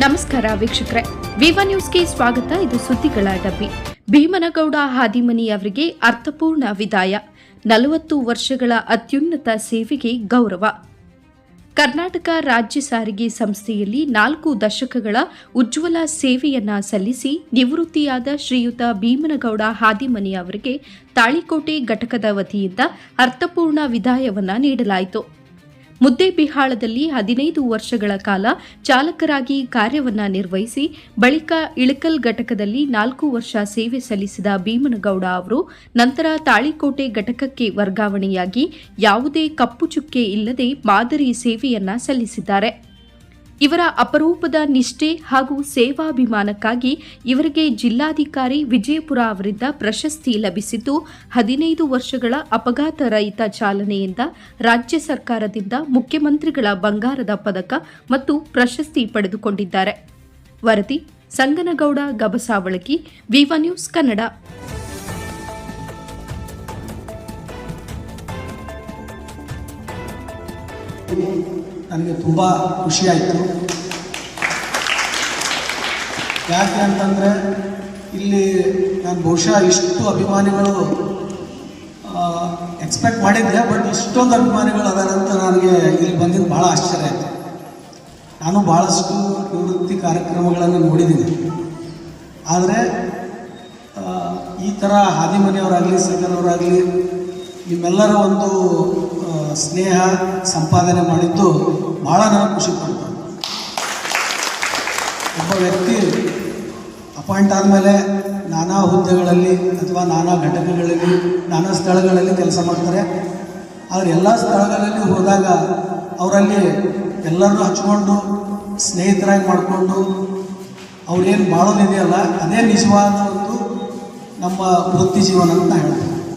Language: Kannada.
ನಮಸ್ಕಾರ ವೀಕ್ಷಕರೇ. ವಿವಾ ನ್ಯೂಸ್ಗೆ ಸ್ವಾಗತ. ಇದು ಸುದ್ದಿಗಳ ಡಬ್ಬಿ. ಭೀಮನಗೌಡ ಹಾದಿಮನಿ ಅವರಿಗೆ ಅರ್ಥಪೂರ್ಣ ವಿದಾಯ. ನಲವತ್ತು ವರ್ಷಗಳ ಅತ್ಯುನ್ನತ ಸೇವೆಗೆ ಗೌರವ. ಕರ್ನಾಟಕ ರಾಜ್ಯ ಸಾರಿಗೆ ಸಂಸ್ಥೆಯಲ್ಲಿ ನಾಲ್ಕು ದಶಕಗಳ ಉಜ್ವಲ ಸೇವೆಯನ್ನ ಸಲ್ಲಿಸಿ ನಿವೃತ್ತಿಯಾದ ಶ್ರೀಯುತ ಭೀಮನಗೌಡ ಹಾದಿಮನಿ ಅವರಿಗೆ ತಾಳಿಕೋಟೆ ಘಟಕದ ವತಿಯಿಂದ ಅರ್ಥಪೂರ್ಣ ವಿದಾಯವನ್ನ ನೀಡಲಾಯಿತು. ಮುದ್ದೇಬಿಹಾಳದಲ್ಲಿ ಹದಿನೈದು ವರ್ಷಗಳ ಕಾಲ ಚಾಲಕರಾಗಿ ಕಾರ್ಯವನ್ನ ನಿರ್ವಹಿಸಿ, ಬಳಿಕ ಇಳಕಲ್ ಘಟಕದಲ್ಲಿ ನಾಲ್ಕು ವರ್ಷ ಸೇವೆ ಸಲ್ಲಿಸಿದ ಭೀಮನಗೌಡ ಅವರು ನಂತರ ತಾಳಿಕೋಟೆ ಘಟಕಕ್ಕೆ ವರ್ಗಾವಣೆಯಾಗಿ ಯಾವುದೇ ಕಪ್ಪು ಚುಕ್ಕೆ ಇಲ್ಲದೆ ಮಾದರಿ ಸೇವೆಯನ್ನ ಸಲ್ಲಿಸಿದ್ದಾರೆ. ಇವರ ಅಪರೂಪದ ನಿಷ್ಠೆ ಹಾಗೂ ಸೇವಾಭಿಮಾನಕ್ಕಾಗಿ ಇವರಿಗೆ ಜಿಲ್ಲಾಧಿಕಾರಿ ವಿಜಯಪುರ ಅವರಿಂದ ಪ್ರಶಸ್ತಿ ಲಭಿಸಿದ್ದು ಹದಿನೈದು ವರ್ಷಗಳ ಅಪಘಾತ ರಹಿತ ಚಾಲನೆಯಿಂದ ರಾಜ್ಯ ಸರ್ಕಾರದಿಂದ ಮುಖ್ಯಮಂತ್ರಿಗಳ ಬಂಗಾರದ ಪದಕ ಮತ್ತು ಪ್ರಶಸ್ತಿ ಪಡೆದುಕೊಂಡಿದ್ದಾರೆ. ವರದಿ, ಸಂಗನಗೌಡ, ಗಬಸಾವಳಗಿ, ವಿವ ನ್ಯೂಸ್ ಕನ್ನಡ. ನನಗೆ ತುಂಬ ಖುಷಿಯಾಯಿತು ಯಾಕೆ ಅಂತಂದರೆ, ಇಲ್ಲಿ ನಾನು ಬಹುಶಃ ಇಷ್ಟು ಅಭಿಮಾನಿಗಳು ಎಕ್ಸ್ಪೆಕ್ಟ್ ಮಾಡಿದ್ದೆ ಬಟ್ ಇಷ್ಟೊಂದು ಅಭಿಮಾನಿಗಳು ಅದಾರಂತ ನನಗೆ ಇಲ್ಲಿ ಬಂದಿದ್ದು ಭಾಳ ಆಶ್ಚರ್ಯ ಆಯಿತು. ನಾನು ಭಾಳಷ್ಟು ನಿವೃತ್ತಿ ಕಾರ್ಯಕ್ರಮಗಳನ್ನು ನೋಡಿದ್ದೀನಿ. ಆದರೆ ಈ ಥರ ಹಾದಿಮನೆಯವರಾಗಲಿ ಸಂಗನವರಾಗಲಿ ನಿಮ್ಮೆಲ್ಲರ ಒಂದು ಸ್ನೇಹ ಸಂಪಾದನೆ ಮಾಡಿದ್ದು ಭಾಳ ನಾನು ಖುಷಿ ಪಡ್ತೀನಿ ಒಬ್ಬ ವ್ಯಕ್ತಿ ಅಪಾಯಿಂಟ್ ಆದಮೇಲೆ ನಾನಾ ಹುದ್ದೆಗಳಲ್ಲಿ ಅಥವಾ ನಾನಾ ಘಟಕಗಳಲ್ಲಿ, ನಾನಾ ಸ್ಥಳಗಳಲ್ಲಿ ಕೆಲಸ ಮಾಡ್ತಾರೆ. ಆದರೆ ಎಲ್ಲ ಸ್ಥಳಗಳಲ್ಲಿ ಹೋದಾಗ ಅವರಲ್ಲಿ ಎಲ್ಲರನ್ನೂ ಹಚ್ಕೊಂಡು, ಸ್ನೇಹಿತರಾಗಿ ಮಾಡಿಕೊಂಡು ಅವ್ರೇನು ಬಾಳೋದಿದೆಯಲ್ಲ, ಅದೇ ನಿಜವಾದ ಒಂದು ನಮ್ಮ ವೃತ್ತಿ ಜೀವನ ಅಂತ ಹೇಳ್ತೀನಿ.